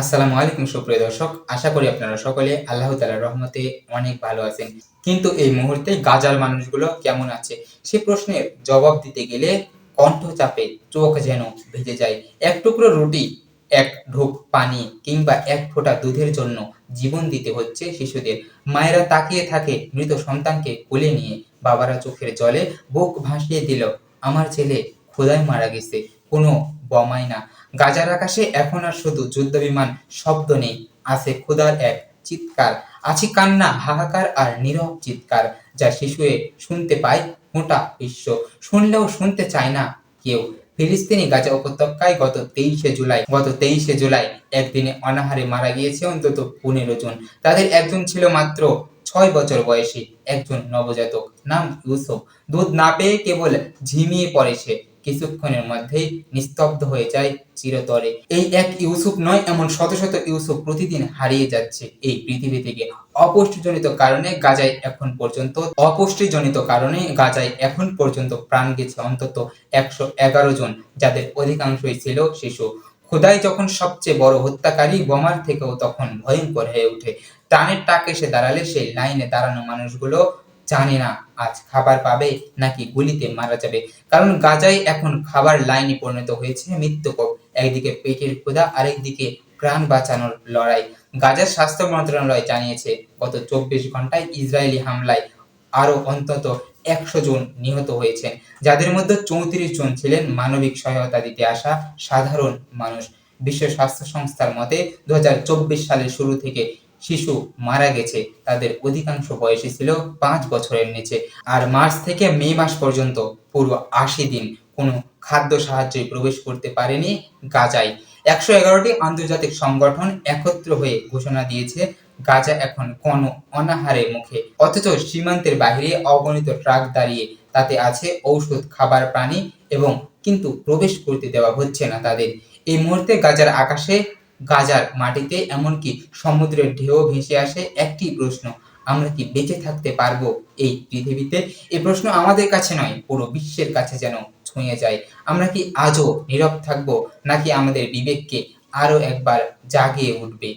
আসসালামু আলাইকুম, সুপ্রিয় দর্শক। আশা করি আপনারা সকলে আল্লাহ তালার রহমতে অনেক ভালো আছেন। কিন্তু এই মুহূর্তে গাজার মানুষগুলো কেমন আছে? সে প্রশ্নের জবাব দিতে গেলে কণ্ঠ চাপে চোখ যেন ভেজে যায়। এক টুকরো রুটি, এক ঢোক পানি কিংবা এক ফোঁটা দুধের জন্য জীবন দিতে হচ্ছে শিশুদের। মায়েরা তাকিয়ে থাকে মৃত সন্তানকে কোলে নিয়ে। বাবারা চোখের জলে বুক ভাসিয়ে দিল, আমার ছেলে খোদায় মারা গেছে। কোনো বোমাই না। গাজার আকাশে এখন আর শুধু যুদ্ধ বিমান শব্দ নেই, আছে খোদার এক চিৎকার। আছে কান্না, হাহাকার আর নীরব চিৎকার, যা শিশুয়ে শুনতে পায় মোটা বিশ্ব। শুনলেও শুনতে চায় না কেউ। ফিলিস্তিনি গাজা উপত্যকায় গত তেইশে জুলাই, গত তেইশে জুলাই একদিনে অনাহারে মারা গিয়েছে অন্তত পনেরো জন। তাদের একজন ছিল মাত্র ছয় বছর বয়সী একজন নবজাতক, নাম ইউসুফ। দুধ না পেয়ে কেবল ঝিমিয়ে পড়ে সে। কিছুক্ষণের মধ্যেই নিস্তব্ধ হয়ে যায় চিরতরে। এই এক ইউসুফ নয়, এমন শত শত ইউসুফ প্রতিদিন হারিয়ে যাচ্ছে এই পৃথিবী থেকে। অপুষ্টিজনিত কারণে গাজায় এখন পর্যন্ত, অপুষ্টিজনিত কারণে গাজায় এখন পর্যন্ত প্রাণ গেছে অন্তত একশো এগারো জন, যাদের অধিকাংশই ছিল শিশু। খোদাই যখন সবচেয়ে বড় হত্যাকারী, বোমার থেকেও তখন ভয়ঙ্কর হয়ে ওঠে। টানের টাকে এসে দাঁড়ালে সেই লাইনে দাঁড়ানো মানুষগুলো জানে না আজ খাবার পাবে নাকি গুলিতে মারা যাবে। কারণ গাজায় এখন খাবার লাইনে পরিণত হয়েছে মৃত্যুকোপ। একদিকে পেটের ক্ষুধা, আরেকদিকে প্রাণ বাঁচানোর লড়াই। গাজার স্বাস্থ্য মন্ত্রণালয় জানিয়েছে, গত চব্বিশ ঘন্টায় ইসরায়েলি হামলায় আরও অন্তত একশো জন নিহত হয়েছেন। যাদের মধ্যে চৌত্রিশ জন ছিলেন মানবিক সহায়তা দিতে আসা সাধারণ মানুষ। বিশ্ব স্বাস্থ্য সংস্থার মতে দু হাজার চব্বিশ সালের শুরু থেকে শিশু মারা গেছে। তাদের অধিকাংশ বয়সী ছিল পাঁচ বছরের নিচে। আর মার্চ থেকে মে মাস পর্যন্ত পুরো আশি দিন কোনো খাদ্য সাহায্যে প্রবেশ করতে পারেনি গাজায়। একশো এগারোটি আন্তর্জাতিক সংগঠন একত্র হয়ে ঘোষণা দিয়েছে, গাজা এখন কোন অনাহারে মুখে। অথচ সীমান্তের বাইরে অগণিত ট্রাক দাঁড়িয়ে তাতে আছে ঔষধ, খাবার প্রাণী এবং কিন্তু প্রবেশ করতে দেওয়া হচ্ছে না তাদের। এই মুহূর্তে গাজার আকাশে গাজার মাটিতে, এমনকি সমুদ্রের ঢেউ ভেসে আসে একটি প্রশ্ন। আমরা কি বেঁচে থাকতে পারব এই পৃথিবীতে? এ প্রশ্ন আমাদের কাছে নয়, পুরো বিশ্বের কাছে যেন ছুঁয়ে যায়। আমরা কি আজও নীরব থাকব, নাকি আমাদের বিবেককে আরও একবার জাগিয়ে উঠবে?